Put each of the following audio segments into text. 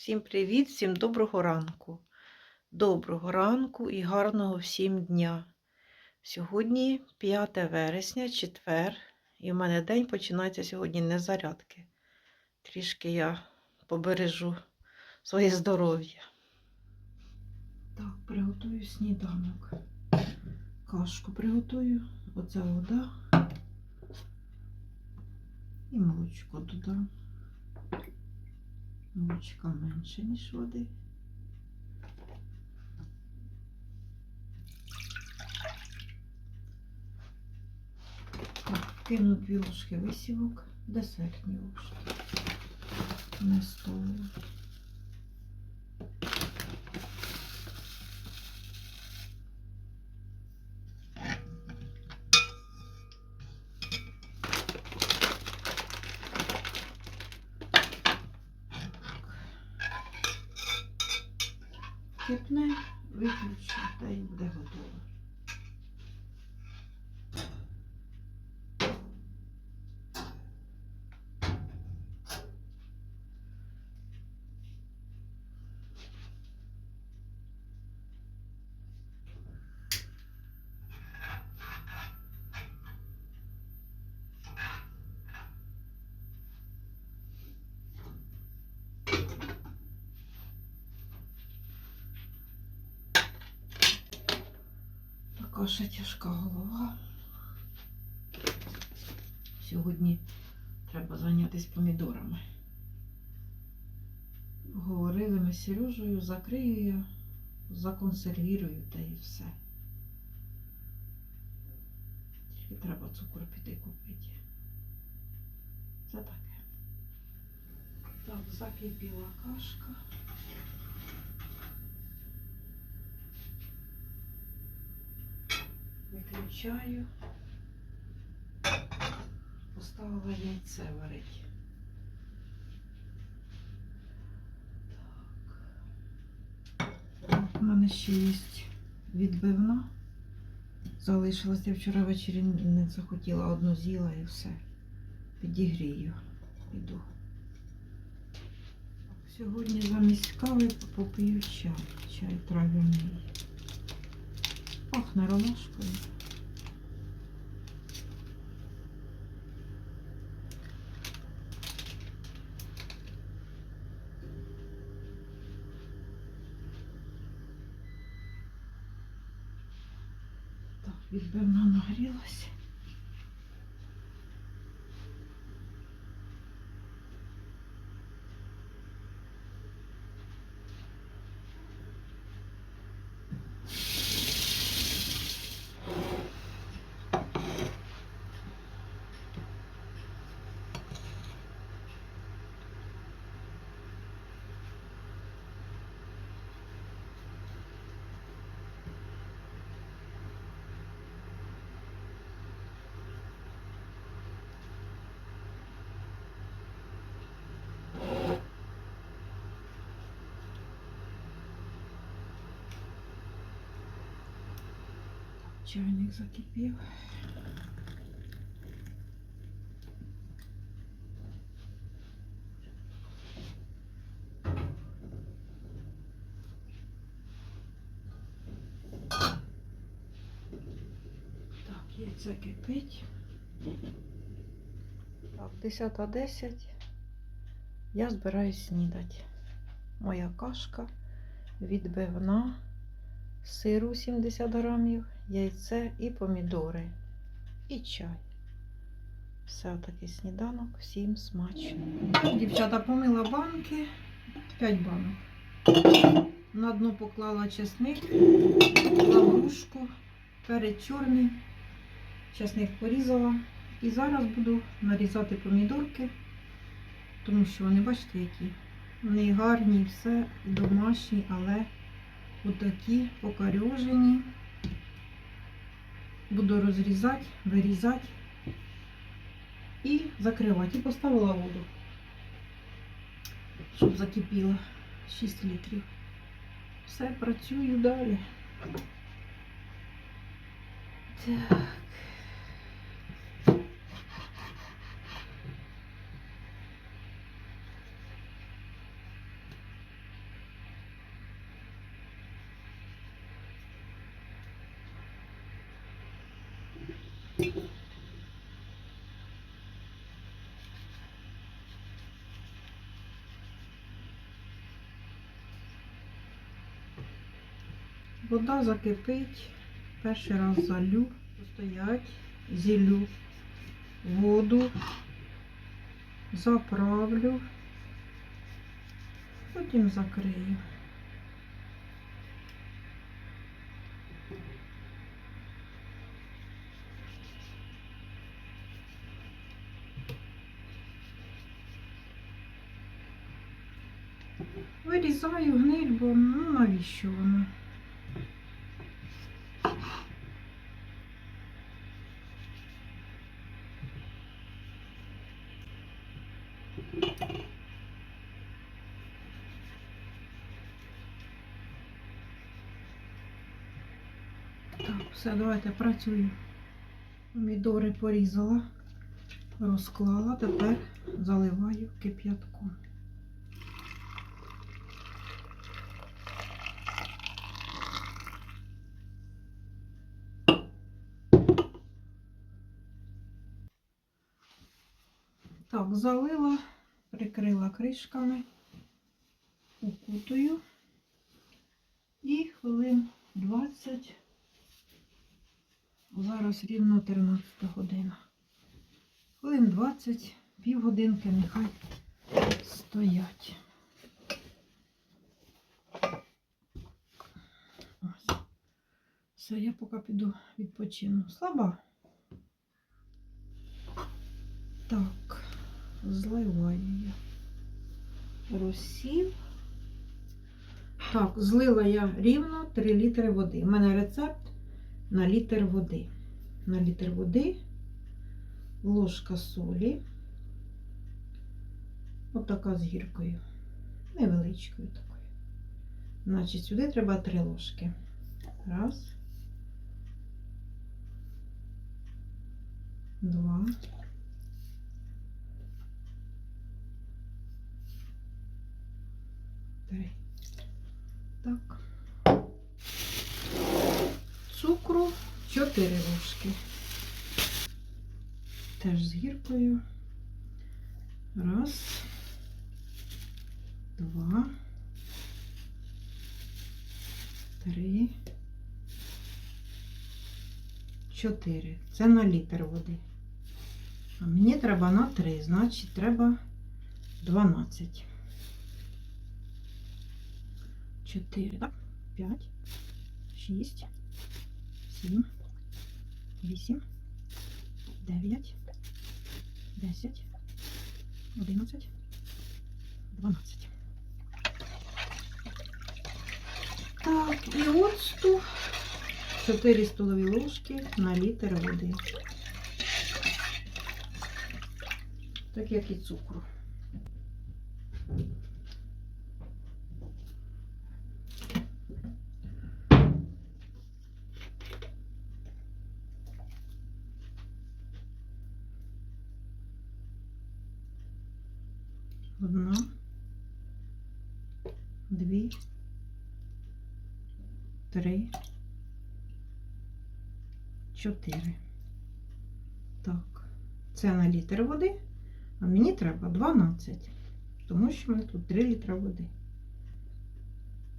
Всім привіт, всім доброго ранку. Доброго ранку і гарного всім дня. Сьогодні 5 вересня, четвер, і в мене день починається сьогодні не зарядки. Трішки я побережу своє здоров'я. Так, приготую сніданок. Кашку приготую, оце вода і молочко додам. Молочка менше, ніж води. Кину дві ложки висівок, десертні ложки. Не столу. Кипне, виключу, та й буде готово. Ще тяжка голова. Сьогодні треба зайнятися помідорами. Говорили ми з Сережею, закрию я, законсервірую та і все. Тільки треба цукор піти купити. Це таке. Так, закипіла кашка. Виключаю. Поставила яйце варить. Так. У мене ще є відбивна. Залишилась я вчора ввечері не захотіла, одну з'їла і все. Підігрію. Піду. Сьогодні замість кави попию чай. Чай трав'яний. Пахне ромашкою. Так, відбивна нагрілася. Чайник закипів. Яйце кипить. Так, 10.10. Я збираюсь снідати. Моя кашка відбивна сиру 70 грамів, яйце і помідори, і чай. Все такий сніданок, всім смачно. Дівчата помила банки, 5 банок. На дно поклала чесник, лаврушку, перець чорний, чесник порізала. І зараз буду нарізати помідорки, тому що вони, бачите, які. Вони гарні, все домашні, але отакі покорежені. Буду розрізати, вирізати і закривати. І поставила воду, щоб закипіло 6 літрів. Все, працюю далі. Так. Вода закипить. Перший раз залю, стоять, зілю воду, заправлю, потім закрию. Вирізаю гниль, бо ну навіщо воно? Так, все, давайте працюю. Помідори порізала, розклала, тепер заливаю кип'ятком. Так, залила, прикрила кришками, укутую і хвилин 20. Зараз рівно 13 година. Хвилин 20, півгодинки нехай стоять. Все, я поки піду відпочину. Слаба. Так, зливаю я розсіл. Так, злила я рівно 3 літри води. У мене рецепт на літр води. На літр води, ложка солі. Отака з гіркою. Невеличкою такою. Значить, сюди треба 3 ложки. Раз. Два. Три. Так. Цукру 4 ложки. Теж з гіркою. Раз. Два. Три. Чотири. Це на літр води. А мені треба на три, значить треба 12. 4, так? 5, 6, 7, 8, 9, 10, 11, 12. Так, і оцту 4 столові ложки на літр води. Так як і цукру. Дві, три, чотири. Так, це на літр води, а мені треба 12, тому що в мене тут 3 літра води.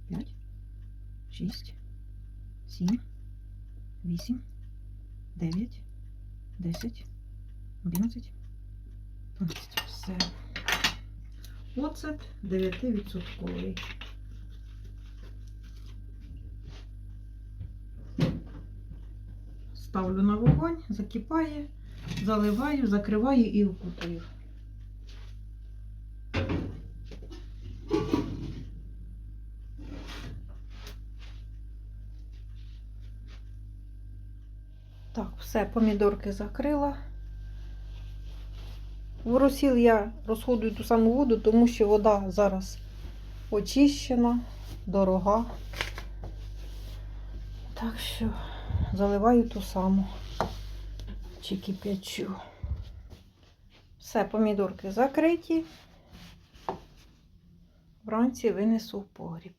5, 6, 7, 8, 9, 10, 11, 12. Все. Оцет 9%. Ставлю на вогонь, закипає, заливаю, закриваю і укутую. Так, все, помідорки закрила. В розсіл я розходую ту саму воду, тому що вода зараз очищена, дорога. Так що заливаю ту саму чи кип'ячу. Все, помідорки закриті. Вранці винесу в погріб.